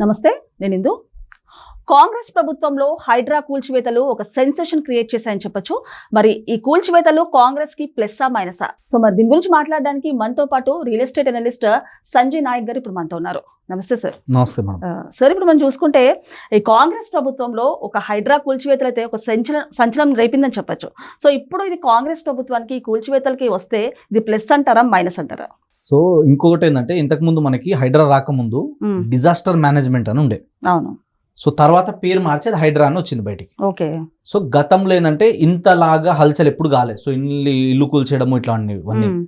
నమస్తే నేను ఇందు. కాంగ్రెస్ ప్రభుత్వంలో హైడ్రా కూల్చివేతలు ఒక సెన్సేషన్ క్రియేట్ చేశాయని చెప్పొచ్చు. మరి ఈ కూల్చివేతలు కాంగ్రెస్కి ప్లస్సా మైనసా సో మరి దీని గురించి మాట్లాడడానికి మనతో పాటు real estate analyst Sanjay Nayak గారు ఇప్పుడు మనతో ఉన్నారు. నమస్తే సార్. నమస్తే సార్ ఇప్పుడు మనం చూసుకుంటే ఈ కాంగ్రెస్ ప్రభుత్వంలో ఒక హైడ్రా కూల్చివేతలు అయితే ఒక సంచలనం సంచలనం రేపిందని చెప్పొచ్చు. సో ఇప్పుడు ఇది కాంగ్రెస్ ప్రభుత్వానికి కూల్చివేతలకి వస్తే ఇది ప్లస్ అంటారా మైనస్ అంటారా? సో ఇంకొకటి ఏంటంటే ఇంతకు ముందు మనకి హైడ్రా రాకముందు డిజాస్టర్ మేనేజ్మెంట్ అని ఉండే. అవును. సో తర్వాత పేరు మార్చి అది హైడ్రా అని వచ్చింది బయటికి. ఓకే. సో గతంలో ఏంటంటే ఇంతలాగా హల్చల్ ఎప్పుడు కాలేదు సో ఇల్లు ఇల్లు కూల్చేయడము ఇట్లాంటివి ఇవన్నీ ఉమ్,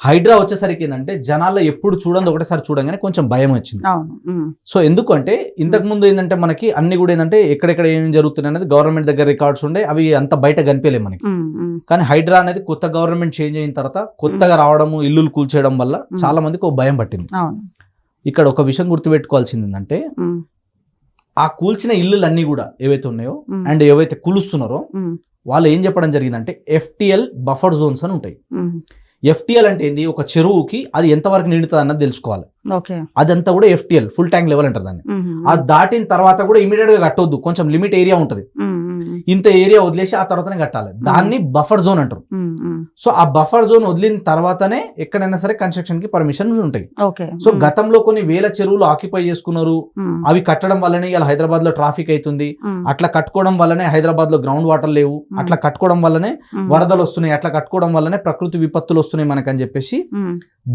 హైడ్రా వచ్చేసరికి ఏంటంటే జనాల్లో ఎప్పుడు చూడండి ఒకటేసారి చూడంగానే కొంచెం భయం వచ్చింది. సో ఎందుకంటే ఇంతకు ముందు ఏంటంటే మనకి అన్ని కూడా ఏంటంటే ఎక్కడెక్కడ ఏం జరుగుతున్నాయి అనేది గవర్నమెంట్ దగ్గర రికార్డ్స్ ఉండే అవి అంత బయట కనిపించలేవు మనకి. కానీ హైడ్రా అనేది కొత్త గవర్నమెంట్ చేంజ్ అయిన తర్వాత కొత్తగా రావడము ఇల్లులు కూల్చేయడం వల్ల చాలా మందికి ఒక భయం పట్టింది. ఇక్కడ ఒక విషయం గుర్తుపెట్టుకోవాల్సింది ఏంటంటే ఆ కూల్చిన ఇల్లులన్నీ కూడా ఏవైతే ఉన్నాయో అండ్ ఏవైతే కూలుస్తున్నారో వాళ్ళు ఏం చెప్పడం జరిగిందంటే ఎఫ్టిఎల్ బఫర్ జోన్స్ అని ఉంటాయి. ఎఫ్టిఎల్ అంటే ఏంది? ఒక చెరువుకి అది ఎంతవరకు నిండుతుంది అన్నది తెలుసుకోవాలి. అదంతా కూడా ఎఫ్టిఎల్ ఫుల్ ట్యాంక్ లెవెల్ అంటారు దాన్ని. అది దాటిన తర్వాత కూడా ఇమీడియట్గా కట్టొద్దు. కొంచెం లిమిట్ ఏరియా ఉంటుంది. ఇంత ఏరియా వదిలేసి ఆ తర్వాతనే కట్టాలి. దాన్ని బఫర్ జోన్ అంటారు. సో ఆ బఫర్ జోన్ వదిలిన తర్వాతనే ఎక్కడైనా సరే కన్స్ట్రక్షన్కి పర్మిషన్ ఉంటాయి. సో గతంలో కొన్ని వేల చెరువులు ఆక్యుపై చేసుకున్నారు. అవి కట్టడం వల్లనే ఇలా హైదరాబాద్లో ట్రాఫిక్ అవుతుంది అట్లా కట్టుకోవడం వల్లనే హైదరాబాద్లో గ్రౌండ్ వాటర్ లేవు అట్లా కట్టుకోవడం వల్లనే వరదలు వస్తున్నాయి. అట్లా కట్టుకోవడం వల్లనే ప్రకృతి విపత్తులు వస్తున్నాయి మనకని చెప్పేసి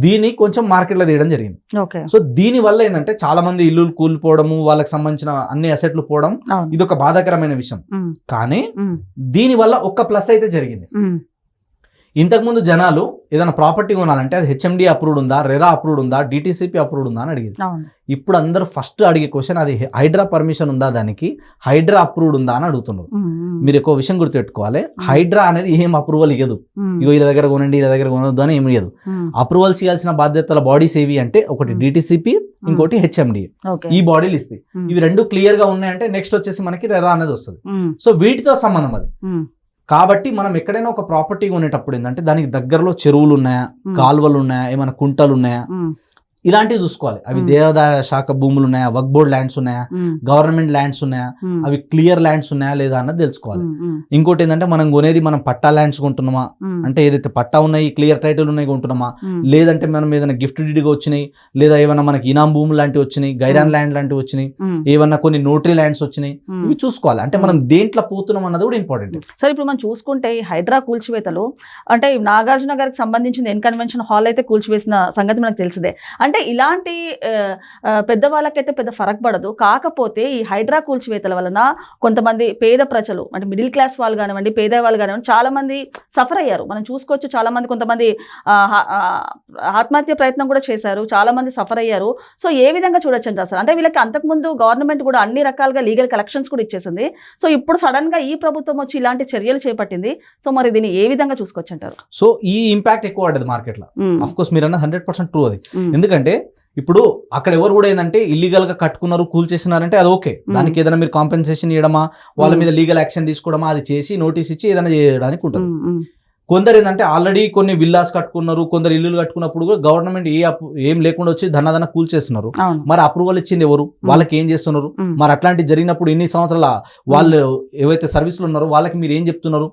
దీన్ని కొంచెం మార్కెట్లో తీయడం జరిగింది. సో దీని వల్ల ఏంటంటే చాలా మంది ఇల్లులు కూలిపోవడము వాళ్ళకి సంబంధించిన అన్ని అసెట్లు పోవడం ఇది ఒక బాధాకరమైన విషయం. కానీ దీని వల్ల ఒక్క ప్లస్ అయితే జరిగింది. ఇంతకుముందు జనాలు ఏదైనా ప్రాపర్టీ కొనాలంటే అది హెచ్ఎండి అప్రూవ్డ్ ఉందా రెరా అప్రూవ్డ్ ఉందా డిటిసిపి అప్రూవ్డ్ ఉందా అని అడిగింది. ఇప్పుడు అందరూ ఫస్ట్ అడిగే క్వశ్చన్ అది హైడ్రా పర్మిషన్ ఉందా దానికి హైడ్రా అప్రూవ్డ్ ఉందా అని అడుగుతున్నారు. మీరు ఎక్కువ విషయం గుర్తుపెట్టుకోవాలి. హైడ్రా అనేది ఏం అప్రూవల్ ఇవ్వదు ఇగో వీళ్ళ దగ్గర కొనండి వీళ్ళ దగ్గర కొనొద్దు అని ఏమి ఇవ్వదు అప్రూవల్స్ ఇవ్వాల్సిన బాధ్యతల బాడీస్ ఏవి అంటే ఒకటి. డిటిసిపి ఇంకోటి హెచ్ఎండి ఈ బాడీలు ఇస్తాయి ఇవి రెండు క్లియర్గా ఉన్నాయంటే నెక్స్ట్ వచ్చేసి మనకి రెరా అనేది వస్తుంది. సో వీటితో సంబంధం అది. కాబట్టి మనం ఎక్కడైనా ఒక ప్రాపర్టీ కొనేటప్పుడు ఏంటంటే దానికి దగ్గరలో చెరువులు ఉన్నాయా? కాలువలు ఉన్నాయా? ఏమైనా కుంటలు ఉన్నాయా? ఇలాంటివి చూసుకోవాలి. అవి. దేవాదాయ శాఖ భూములు ఉన్నాయా? వక్ బోర్డ్ ల్యాండ్స్ ఉన్నాయా? గవర్నమెంట్ ల్యాండ్స్ ఉన్నాయా? అవి క్లియర్ ల్యాండ్స్ ఉన్నాయా లేదా అన్నది తెలుసుకోవాలి. ఇంకోటి ఏంటంటే మనం కొనేది మనం పట్టా ల్యాండ్స్ కొంటున్నామా? అంటే ఏదైతే పట్టా ఉన్నాయి క్లియర్ టైటిల్ ఉన్నాయి కొంటున్నామా? లేదంటే మనం ఏదైనా గిఫ్ట్ డీడ్గా వచ్చినాయి లేదా ఏమైనా మనకి ఇనాం భూములు లాంటివి వచ్చినాయి గైరాన్ ల్యాండ్ లాంటివి వచ్చినాయి ఏమన్నా కొన్ని నోటరీ ల్యాండ్స్ వచ్చినాయి. ఇవి చూసుకోవాలి. అంటే మనం దేంట్లో పోతున్నాం అన్నది కూడా ఇంపార్టెంట్. సరే ఇప్పుడు మనం చూసుకుంటే హైడ్రా కూల్చివేతలు అంటే ఈ నాగార్జున గారికి సంబంధించిన ఎన్ కన్వెన్షన్ హాల్ అయితే కూల్చివేసిన సంగతి మనకు తెలిసిందే. అంటే ఇలాంటి ఆ, ఆ, పెద్దవాళ్ళకైతే పెద్ద ఫరక్ పడదు. కాకపోతే ఈ హైడ్రా కూల్చివేతల వలన కొంతమంది పేద ప్రజలు అంటే మిడిల్ క్లాస్ వాళ్ళు కానివ్వండి పేద వాళ్ళు కానివ్వండి చాలా మంది సఫర్ అయ్యారు. మనం చూసుకోవచ్చు చాలా మంది కొంతమంది ఆత్మహత్య ప్రయత్నం కూడా చేశారు. చాలా మంది సఫర్ అయ్యారు. సో ఏ విధంగా చూడొచ్చు అంటారు సార్ అంటే వీళ్ళకి అంతకుముందు గవర్నమెంట్ కూడా అన్ని రకాలుగా లీగల్ కలెక్షన్స్ కూడా ఇచ్చేసింది. సో ఇప్పుడు సడన్గా ఈ ప్రభుత్వం వచ్చి ఇలాంటి చర్యలు చేపట్టింది. సో మరి దీన్ని ఏ విధంగా చూసుకోవచ్చు అంటారు సో ఈ ఇంపాక్ట్ ఎక్కువ పడ్డది మార్కెట్లో. ఉమ్, అఫ్ కోర్స్ మీరు అన్న హండ్రెడ్ పర్సెంట్ ట్రూ అది. ఉమ్, ఎందుకంటే ఇప్పుడు అక్కడ ఎవరు కూడా ఏంటంటే ఇల్లీగల్గా కట్టుకున్నారు కూల్ చేసినారంటే అది ఓకే. దానికి ఏదైనా మీరు కాంపెన్సేషన్ ఇవ్వడమా వాళ్ళ. మీద లీగల్ యాక్షన్ తీసుకోవడమా? అది చేసి నోటీస్ ఇచ్చి ఏదైనా చేయడానికి ఉంటుంది. కొందరు ఏంటంటే ఆల్రెడీ కొన్ని విల్లాస్ కట్టుకున్నారు కొందరు ఇల్లులు కట్టుకున్నప్పుడు కూడా గవర్నమెంట్ ఏ ఏం లేకుండా వచ్చి ధనధన కూల్ చేస్తున్నారు అవును. మరి అప్రూవల్ ఇచ్చింది ఎవరు? వాళ్ళకి ఏం చేస్తున్నారు? మరి అట్లాంటి జరిగినప్పుడు ఇన్ని సంవత్సరాల వాళ్ళు ఏవైతే సర్వీసులు ఉన్నారో వాళ్ళకి మీరు ఏం చెప్తున్నారు?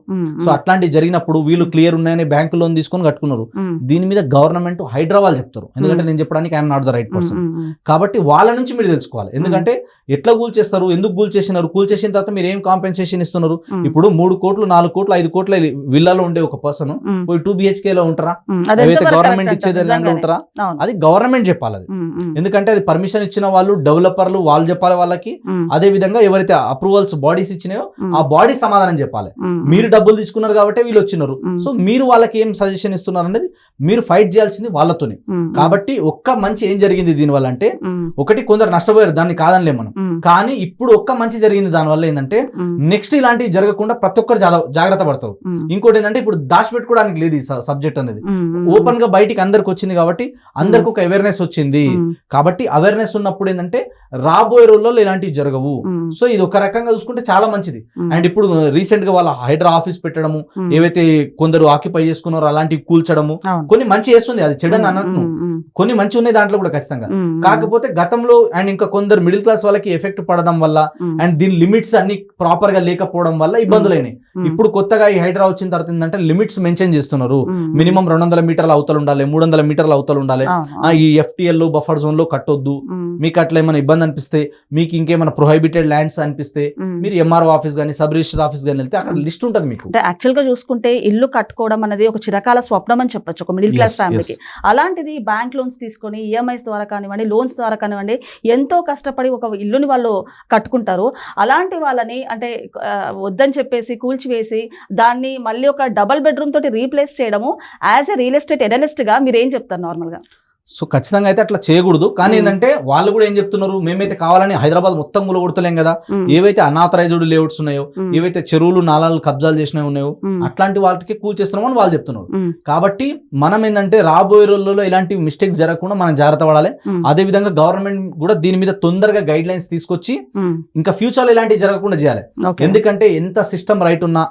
సో అట్లాంటివి జరిగినప్పుడు వీళ్ళు క్లియర్ ఉన్నాయని బ్యాంకు లోన్ తీసుకొని కట్టుకున్నారు. దీని మీద గవర్నమెంట్ హైదరాబాద్ చెప్తారు. ఎందుకంటే. నేను చెప్పడానికి I'm not the right person కాబట్టి వాళ్ళ నుంచి మీరు తెలుసుకోవాలి. ఎందుకంటే ఎట్లా కూల్ చేస్తారు ఎందుకు కూల్ చేసినారు కూల్ చేసిన తర్వాత మీరు ఏం కాంపెన్సేషన్ ఇస్తున్నారు? ఇప్పుడు మూడు కోట్లు నాలుగు కోట్లు ఐదు కోట్ల విల్లాలో ఉండే ఒక పర్సన్ పోయి టూ బిహెచ్కే లో ఉంటారా? ఏవైతే గవర్నమెంట్ ఇచ్చేది నిజంగానే. ఉంటారా? అది గవర్నమెంట్ చెప్పాలి అది. ఎందుకంటే అది పర్మిషన్ ఇచ్చిన వాళ్ళు డెవలపర్లు వాళ్ళు చెప్పాలి వాళ్ళకి. అదే విధంగా ఎవరైతే అప్రూవల్స్ బాడీస్ ఇచ్చినాయో ఆ బాడీ సమాధానం చెప్పాలి. మీరు డబ్బులు తీసుకున్నారు కాబట్టి వీళ్ళు వచ్చినారు. సో మీరు వాళ్ళకి ఏం సజెషన్ ఇస్తున్నారు అనేది మీరు ఫైట్ చేయాల్సింది వాళ్ళతోనే. కాబట్టి ఒక్క మంచి ఏం జరిగింది దీనివల్ల అంటే ఒకటి కొందరు నష్టపోయారు దాన్ని కాదనిలే మనం. కానీ ఇప్పుడు ఒక్క మంచి జరిగింది దానివల్ల ఏంటంటే నెక్స్ట్ ఇలాంటివి జరగకుండా ప్రతి ఒక్కరు జాగ్ర- జాగ్రత్త పడతారు. ఇంకోటి ఏంటంటే ఇప్పుడు దాచిపెట్టుకోవడానికి లేదు ఈ సబ్జెక్ట్ అనేది. ఓపెన్గా బయటికి అందరికి వచ్చింది కాబట్టి అందరికి ఒక అవేర్నెస్ వచ్చింది. కాబట్టి అవేర్నెస్ ఉన్నప్పుడు ఏంటంటే రాబోయే రోజుల్లో ఇలాంటివి జరగవు. సో ఇది ఒక రకంగా చూసుకుంటే చాలా మంచిది. అండ్ ఇప్పుడు రీసెంట్గా వాళ్ళ హైడ్రా ఆఫీస్ పెట్టడము ఏవైతే కొందరు ఆక్యుపై చేసుకున్నారో అలాంటివి కూల్చడము. కొన్ని మంచి చేస్తుంది అది చెడని అన్నట్టు కొన్ని మంచి ఉన్నాయి దాంట్లో కూడా ఖచ్చితంగా. కాకపోతే గతంలో అండ్ ఇంకా కొందరు మిడిల్ క్లాస్ వాళ్ళకి ఎఫెక్ట్ పడడం వల్ల అండ్ దీని లిమిట్స్ అన్ని ప్రాపర్గా లేకపోవడం వల్ల ఇబ్బందులైనాయి. ఉమ్, ఇప్పుడు కొత్తగా ఈ హైడ్రా వచ్చిన తర్వాత ఏంటంటే లిమిట్స్ మెన్షన్ చేస్తున్నారు. మినిమం రెండు వందల మీటర్ల అవతలు ఉండాలి మూడు వందల మీటర్ల అవతలు ఉండాలి. ఈ ఎఫ్టిఎల్ బఫర్ జోన్లో కట్టొద్దు మీకు అట్లా ఏమైనా ఇబ్బంది అనిపిస్తే మీకు ఇంకేమైనా ప్రొహైబిటెడ్ ల్యాండ్స్ అనిపిస్తే. మీరు ఎంఆర్ఓ ఆఫీస్ కానీ సబ్ రిజిస్టర్ ఆఫీస్ కానీ వెళ్తే అక్కడ లిస్ట్ ఉంటుంది మీకు. యాక్చువల్గా చూసుకుంటే ఇల్లు కట్టుకోవడం అనేది ఒక చిరకాల స్వప్నం అని చెప్పొచ్చు ఒక మిడిల్ క్లాస్ ఫ్యామిలీకి అలాంటిది బ్యాంక్ లోన్స్ తీసుకొని ఈఎంఐస్ ద్వారా కానివ్వండి లోన్స్ ద్వారా కానివ్వండి ఎంతో కష్టపడి ఒక ఇల్లుని వాళ్ళు కట్టుకుంటారు. అలాంటి వాళ్ళని అంటే వద్దని చెప్పేసి కూల్చివేసి దాన్ని మళ్ళీ ఒక డబల్ బెడ్రూమ్ తోటి రీప్లేస్ చేయడము యాజ్ ఎ రియల్ ఎస్టేట్ ఎనలిస్ట్గా మీరు ఏం చెప్తారు నార్మల్గా? సో ఖచ్చితంగా అయితే అట్లా చేయకూడదు. కానీ. ఏంటంటే వాళ్ళు కూడా ఏం చెప్తున్నారు? మేమైతే కావాలని హైదరాబాద్ మొత్తం కూడా కొడతలేం కదా ఏవైతే అనాథరైజ్డ్ లేఅవుట్స్ ఉన్నాయో ఏవైతే చెరువులు నాలాలు కబ్జాలు చేసినవి ఉన్నాయో అట్లాంటి వాటికి కూల్ చేస్తున్నామని వాళ్ళు చెప్తున్నారు. కాబట్టి మనం ఏంటంటే రాబోయే రోజుల్లో ఇలాంటి మిస్టేక్స్ జరగకుండా మనం జాగ్రత్త పడాలి. అదే విధంగా గవర్నమెంట్ కూడా దీని మీద తొందరగా గైడ్ లైన్స్ తీసుకొచ్చి ఇంకా ఫ్యూచర్లో ఇలాంటివి జరగకుండా చేయాలి. ఎందుకంటే ఎంత సిస్టమ్ రైట్ ఉన్నా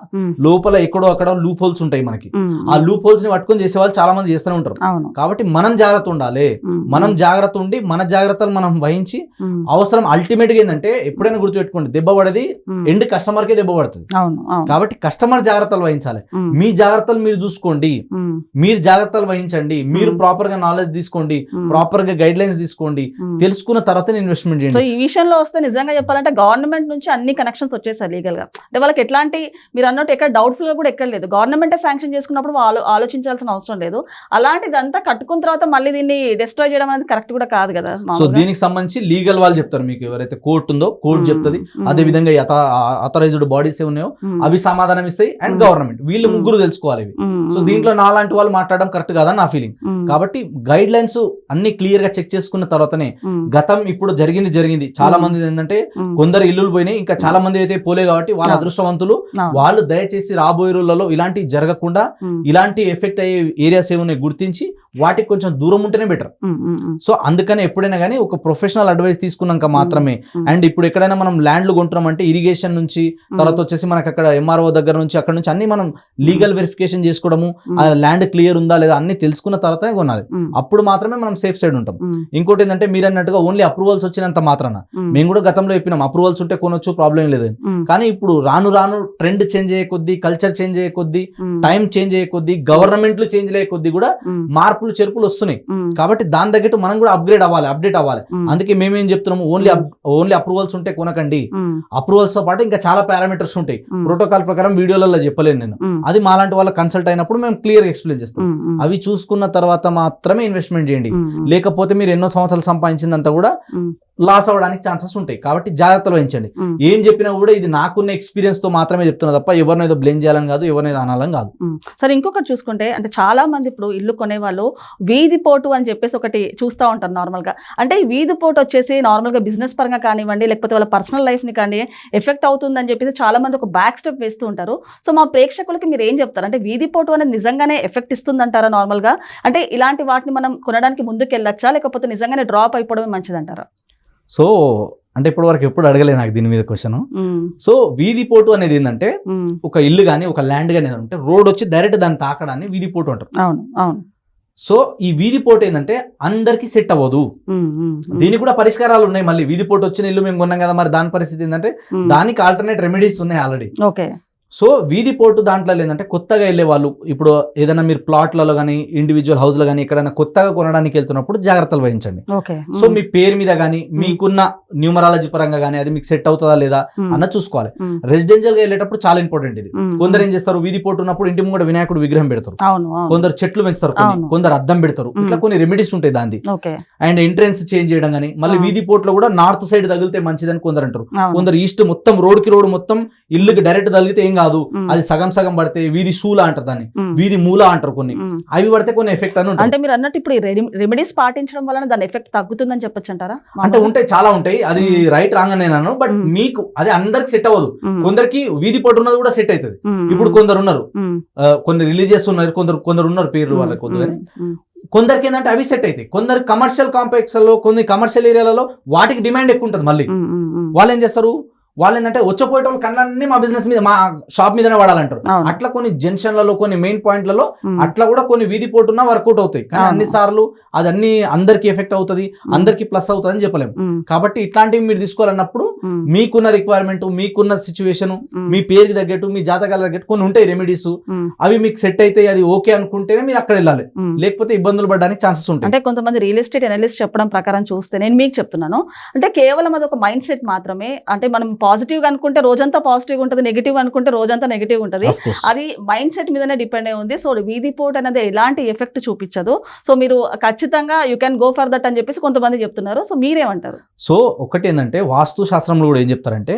లోపల ఎక్కడో అక్కడ లూప్ హోల్స్ ఉంటాయి మనకి. ఆ లూప్ హోల్స్ని పట్టుకొని చేసే వాళ్ళు చాలా మంది చేస్తూనే ఉంటారు. కాబట్టి మనం జాగ్రత్త ఉండాలి. మనం జాగ్రత్త ఉండి మన జాగ్రత్తలు మనం వహించి అవసరం అల్టిమేట్గా ఏంటంటే ఎప్పుడైనా గుర్తుపెట్టుకోండి దెబ్బ పడేది ఎండ్ కస్టమర్ కే దెబ్బ పడుతుంది. కాబట్టి కస్టమర్ జాగ్రత్తలు వహించాలి. మీ జాగ్రత్తలు మీరు చూసుకోండి. మీరు జాగ్రత్తలు వహించండి. మీరు. ప్రాపర్గా నాలెడ్జ్ తీసుకోండి. ప్రాపర్గా గైడ్ లైన్స్ తీసుకోండి. తెలుసుకున్న తర్వాత ఇన్వెస్ట్మెంట్ చేయండి. ఈ విషయంలో వస్తే నిజంగా చెప్పాలంటే గవర్నమెంట్ నుంచి అన్ని కనెక్షన్స్ వచ్చేసాయి లీగల్గా అంటే వాళ్ళకి ఎట్లాంటి మీరు అన్నట్టు ఎక్కడ డౌట్ఫుల్గా కూడా ఎక్కడ లేదు. గవర్నమెంటే శాంక్షన్ చేసుకున్నప్పుడు వాళ్ళు ఆలోచించాల్సిన అవసరం లేదు. అలాంటిదంతా కట్టుకున్న తర్వాత మళ్ళీ దీన్ని డిస్ట్రాయ్ చేయడం అనేది కరెక్ట్ కూడా కాదు కదా సో. దీనికి సంబంధించి లీగల్ వాళ్ళు చెప్తారు మీకు ఎవరైతే కోర్టు ఉందో కోర్టు చెప్తుంది. అదే విధంగా అథరైజ్డ్ బాడీస్ ఉన్నాయో ఉమ్, అవి సమాధానం ఇస్తాయి అండ్. గవర్నమెంట్ వీళ్ళు. ముగ్గురు తెలుసుకోవాలి ఇవి. సో దీంట్లో నాలాంటి వాళ్ళు మాట్లాడడం కరెక్ట్ కాదని నా ఫీలింగ్ కాబట్టి గైడ్ లైన్స్ అన్ని క్లియర్గా చెక్ చేసుకున్న తర్వాతనే గతం ఇప్పుడు జరిగింది జరిగింది. చాలా. మంది ఏంటంటే కొందరు ఇల్లులు పోయినాయి ఇంకా చాలా మంది అయితే పోలే కాబట్టి వాళ్ళ. అదృష్టవంతులు. వాళ్ళు దయచేసి రాబోయే రోజులలో ఇలాంటి జరగకుండా ఇలాంటి ఎఫెక్ట్ అయ్యే ఏరియాస్ ఏమున్నాయి గుర్తించి వాటికి కొంచెం దూరం ఉంటేనే బెటర్ సో అందుకని ఎప్పుడైనా కానీ ఒక ప్రొఫెషనల్ అడ్వైస్ తీసుకున్నాక మాత్రమే. అండ్ ఇప్పుడు ఎక్కడైనా మనం ల్యాండ్లు కొంటున్నామంటే ఇరిగేషన్ నుంచి తర్వాత వచ్చేసి మనకి అక్కడ ఎంఆర్ఓ దగ్గర నుంచి అక్కడ నుంచి అన్ని మనం లీగల్ వెరిఫికేషన్ చేసుకోవడము ఆ ల్యాండ్ క్లియర్ ఉందా లేదా అన్ని తెలుసుకున్న తర్వాతనే కొనాలి. అప్పుడు మాత్రమే మనం సేఫ్ సైడ్ ఉంటాం. ఇంకోటి ఏంటంటే మీరు అన్నట్టుగా ఓన్లీ అప్రూవల్స్ వచ్చినంత మాత్రాన. మేము కూడా గతంలో చెప్పినాం అప్రూవల్స్ ఉంటే కొనొచ్చు ప్రాబ్లం లేదు. కానీ ఇప్పుడు రాను రాను ట్రెండ్ చేంజ్ అయ్యే కొద్దీ కల్చర్ చేంజ్ అయ్యే కొద్దీ టైం చేంజ్ అయ్యే కొద్దీ గవర్నమెంట్లు చేంజ్ అయ్యే కొద్దీ కూడా మార్పులు చెరుపులు వస్తున్నాయి. కాబట్టి దాని తగ్గట్టు మనం కూడా అప్గ్రేడ్ అవ్వాలి అప్డేట్ అవ్వాలి. ఉమ్, అందుకే మేమేం చెప్తున్నాము? ఓన్లీ ఓన్లీ అప్రూవల్స్ ఉంటే కొనకండి. అప్రూవల్స్తో పాటు ఇంకా చాలా పారామీటర్స్ ఉంటాయి. ప్రోటోకాల్ ప్రకారం వీడియోలలో చెప్పలేను నేను. అది మాలాంటి వాళ్ళ కన్సల్ట్ అయినప్పుడు మేము క్లియర్ ఎక్స్ప్లెయిన్ చేస్తాం. అవి చూసుకున్న తర్వాత మాత్రమే ఇన్వెస్ట్మెంట్ చేయండి. లేకపోతే మీరు ఎన్నో సంవత్సరాలు సంపాదించిందంతా కూడా లాస్ అవ్వడానికి ఛాన్సెస్ ఉంటాయి. కాబట్టి జాగ్రత్తలు వహించండి. ఏం చెప్పినా కూడా ఇది నాకున్న ఎక్స్పీరియన్స్తో మాత్రమే చెప్తున్నా తప్ప ఎవరినైతే బ్లేమ్ చేయాలని కాదు ఎవరినైతే అనాలని కాదు. సరే ఇంకొకటి చూసుకుంటే అంటే చాలా మంది ఇప్పుడు ఇల్లు కొనేవాళ్ళు వీధి పోటు అని చెప్పేసి ఒకటి చూస్తూ ఉంటారు నార్మల్గా. అంటే ఈ వీధి పోటు వచ్చేసి నార్మల్గా బిజినెస్ పరంగా కానివ్వండి లేకపోతే వాళ్ళ పర్సనల్ లైఫ్ని కానీ ఎఫెక్ట్ అవుతుందని చెప్పేసి చాలా మంది ఒక బ్యాక్ స్టెప్ వేస్తూ ఉంటారు. సో మా ప్రేక్షకులకి మీరు ఏం చెప్తారు? అంటే వీధి పోటు అనేది నిజంగానే ఎఫెక్ట్ ఇస్తుందంటారా నార్మల్గా? అంటే ఇలాంటి వాటిని మనం కొనడానికి ముందుకు వెళ్ళొచ్చా లేకపోతే నిజంగానే డ్రాప్ అయిపోవడమే మంచిదంటారా? సో అంటే ఇప్పటి వరకు ఎప్పుడు అడగలే నాకు దీని మీద క్వశ్చన్ సో వీధి పోటు అనేది ఏంటంటే ఒక ఇల్లు కానీ ఒక ల్యాండ్ కానీ అంటే రోడ్ వచ్చి డైరెక్ట్ దాన్ని తాకడాన్ని వీధి పోటు అంటారు. అవును అవును. సో ఈ వీధి పోటు ఏంటంటే అందరికి సెట్ అవ్వదు. దీనికి కూడా పరిష్కారాలు ఉన్నాయి. మళ్ళీ వీధి పోటు వచ్చిన ఇల్లు మేము కొన్నాం కదా మరి దాని పరిస్థితి ఏంటంటే దానికి ఆల్టర్నేట్ రెమెడీస్ ఉన్నాయి ఆల్రెడీ ఓకే. సో వీధి పోటు దాంట్లో ఏంటంటే కొత్తగా వెళ్ళే వాళ్ళు ఇప్పుడు ఏదైనా మీరు ప్లాట్లలో కానీ ఇండివిజువల్ హౌస్లో కానీ ఎక్కడైనా కొత్తగా కొనడానికి వెళ్తున్నప్పుడు జాగ్రత్తలు వహించండి. సో మీ పేరు మీద కానీ మీకున్న న్యూమరాలజీ పరంగా కానీ అది మీకు సెట్ అవుతుందా లేదా అన్న చూసుకోవాలి. రెసిడెన్షియల్గా వెళ్ళేటప్పుడు చాలా ఇంపార్టెంట్ ఇది. కొందరు ఏం చేస్తారు వీధి పోటు ఉన్నప్పుడు ఇంటి ముంగడ వినాయకుడు విగ్రహం పెడతారు. కొందరు చెట్లు పెంచుతారు. కొందరు అద్దం పెడతారు. ఇట్లా. కొన్ని రెమెడీస్ ఉంటాయి దాన్ని ఓకే. అండ్ ఎంట్రెన్స్ చేంజ్ చేయడం కానీ మళ్ళీ. వీధి పోట్లో కూడా నార్త్ సైడ్ తగిలితే మంచిదని కొందరు అంటారు. కొందరు ఈస్ట్ మొత్తం రోడ్కి రోడ్ మొత్తం ఇల్లుకి డైరెక్ట్ తగిలితే ఏం కాదు. అది సగం సగం పడితే వీధి శూల అంటారు దాన్ని. వీధి మూల అంటారు కొన్ని. అవి పడితే కొన్ని ఎఫెక్ట్ అని అంటే మీరు అన్నట్టు ఇప్పుడు రెమెడీస్ పాటించడం వలన దాని ఎఫెక్ట్ తగ్గుతుందని చెప్పొచ్చు అంటారా? అంటే ఉంటాయి చాలా ఉంటాయి. అది రైట్ రాంగ్ అని నేను బట్. మీకు అది అందరికి సెట్ అవ్వదు. కొందరికి వీధి పొట్టు ఉన్నది కూడా సెట్ అవుతుంది. ఇప్పుడు కొందరు ఉన్నారు. కొన్ని రిలీజియస్ ఉన్నారు కొందరు కొందరు ఉన్నారు పేర్లు వాళ్ళకి మ్మ్. కొందరికి ఏంటంటే అవి సెట్ అవుతాయి. కొందరు కమర్షియల్ కాంప్లెక్స్లో కొన్ని కమర్షియల్ ఏరియాలలో వాటికి డిమాండ్ ఎక్కువ ఉంటుంది మళ్ళీ. వాళ్ళు ఏం చేస్తారు? వాళ్ళు ఏంటంటే వచ్చేపోయేటోళ్ళు కళ్ళన్నీ మా బిజినెస్ మీద మా షాప్ మీదనే వాడాలంటారు. అట్లా కొన్ని జంక్షన్లలో కొన్ని మెయిన్ పాయింట్లలో. అట్లా కూడా కొన్ని వీధి పోటున్నా వర్కౌట్ అవుతాయి కానీ. అన్ని సార్లు అది అన్ని అందరికి ఎఫెక్ట్ అవుతుంది అందరికి ప్లస్ అవుతుంది అని చెప్పలేము. కాబట్టి ఇట్లాంటివి మీరు తీసుకోవాలన్నప్పుడు. మీకున్న రిక్వైర్మెంట్ మీకున్న సిచ్యువేషన్. మీ పేరుకి తగ్గట్టు మీ జాతకాల తగ్గట్టు కొన్ని ఉంటాయి రెమెడీస్. అవి మీకు సెట్ అయితే అది ఓకే అనుకుంటేనే మీరు అక్కడ వెళ్ళాలి. లేకపోతే ఇబ్బందులు పడడానికి ఛాన్సెస్ ఉంటాయి అంటే కొంతమంది రియల్ ఎస్టేట్ అనలిస్ట్ చెప్పడం ప్రకారం చూస్తే నేను మీకు చెప్తున్నాను అంటే కేవలం అది ఒక మైండ్ సెట్ మాత్రమే అంటే మనం పాజిటివ్ అనుకుంటే రోజంతా పాజిటివ్ ఉంటుంది నెగిటివ్ అనుకుంటే రోజంతా నెగిటివ్ ఉంటుంది. అది మైండ్ సెట్ మీదనే డిపెండ్ అయి ఉంది సో వీధి పోట్ అనేది ఎలాంటి ఎఫెక్ట్ చూపించదు సో మీరు ఖచ్చితంగా you can go for that అని చెప్పేసి కొంతమంది చెప్తున్నారు సో మీరేమంటారు సో ఒకటి ఏంటంటే వాస్తు శాస్త్రంలో కూడా ఏం చెప్తారంటే.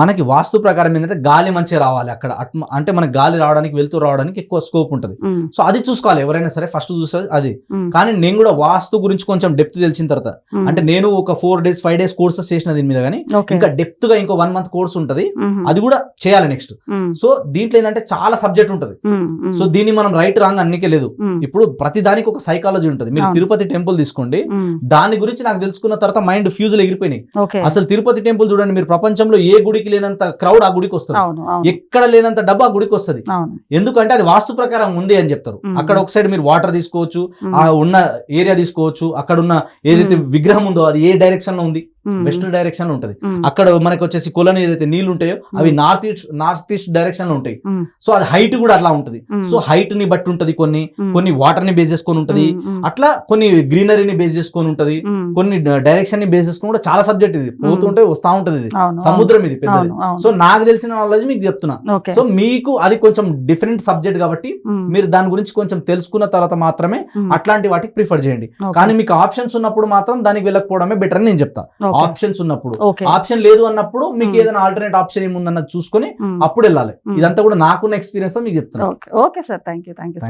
మనకి వాస్తు ప్రకారం ఏంటంటే గాలి మంచిగా రావాలి అక్కడ అంటే మనకి గాలి రావడానికి వెళ్తూ రావడానికి ఎక్కువ స్కోప్ ఉంటుంది. సో అది చూసుకోవాలి ఎవరైనా సరే ఫస్ట్ చూసేది అది. కానీ నేను కూడా వాస్తు గురించి కొంచెం డెప్త్ తెలిసిన తర్వాత. అంటే నేను ఒక four days five days courses చేసిన దీని మీద కానీ ఇంకా డెప్త్గా ఇంకో వన్ మంత్ కోర్స్ ఉంటుంది. అది కూడా చేయాలి నెక్స్ట్. సో దీంట్లో ఏంటంటే చాలా సబ్జెక్ట్ ఉంటుంది. సో దీన్ని మనం రైట్ రాంగ్ అన్నికే లేదు. ఇప్పుడు ప్రతి దానికి ఒక సైకాలజీ ఉంటుంది మీరు. తిరుపతి టెంపుల్ తీసుకోండి. దాని గురించి నాకు తెలుసుకున్న తర్వాత మైండ్ ఫ్యూజులు ఎగిరిపోయినాయి అసలు తిరుపతి టెంపుల్ చూడండి మీరు ప్రపంచంలో ఏ గుడికి లేనంత క్రౌడ్ ఆ గుడికి వస్తుంది ఎక్కడ లేనంత డబ్బు ఆ గుడికి వస్తుంది ఎందుకంటే అది వాస్తు ప్రకారం ఉంది అని చెప్తారు. అక్కడ ఒక సైడ్ మీరు వాటర్ తీసుకోవచ్చు. ఆ ఉన్న ఏరియా తీసుకోవచ్చు అక్కడ ఉన్న ఏదైతే. విగ్రహం ఉందో అది ఏ డైరెక్షన్లో ఉంది. వెస్ట్ డైరెక్షన్లో ఉంటది మ్మ్. అక్కడ మనకి వచ్చేసి కొలని ఏదైతే నీళ్ళు ఉంటాయో అవి నార్త్ ఈస్ట్ నార్త్ ఈస్ట్ డైరెక్షన్లో ఉంటాయి. సో అది హైట్ కూడా అట్లా ఉంటది. సో హైట్ని బట్టి ఉంటది కొన్ని. కొన్ని వాటర్ని బేస్ చేసుకొని ఉంటది. అట్లా కొన్ని గ్రీనరీని బేస్ చేసుకొని ఉంటది. కొన్ని డైరెక్షన్ని బేస్ చేసుకొని కూడా చాలా సబ్జెక్ట్ ఇది పోతుంటే వస్తా ఉంటది ఇది సముద్రం ఇది పెద్దది. సో నాకు తెలిసిన నాలెడ్జ్ మీకు చెప్తున్నా సో మీకు అది కొంచెం డిఫరెంట్ సబ్జెక్ట్ కాబట్టి. మీరు దాని గురించి కొంచెం తెలుసుకున్న తర్వాత మాత్రమే. అట్లాంటి వాటికి ప్రిఫర్ చేయండి. కానీ మీకు ఆప్షన్స్ ఉన్నప్పుడు మాత్రం దానికి వెళ్ళకపోవడమే బెటర్ అని నేను చెప్తా ఓకే. ఆప్షన్స్ ఉన్నప్పుడు. ఆప్షన్ లేదు అన్నప్పుడు మీకు. ఏదైనా ఆల్టర్నేట్ ఆప్షన్ ఏముందన్నది చూసుకొని. అప్పుడు వెళ్ళాలి. ఇదంతా కూడా నాకున్న ఎక్స్పీరియన్స్ మీకు చెప్తున్నా. Okay. Okay sir. Thank you thank you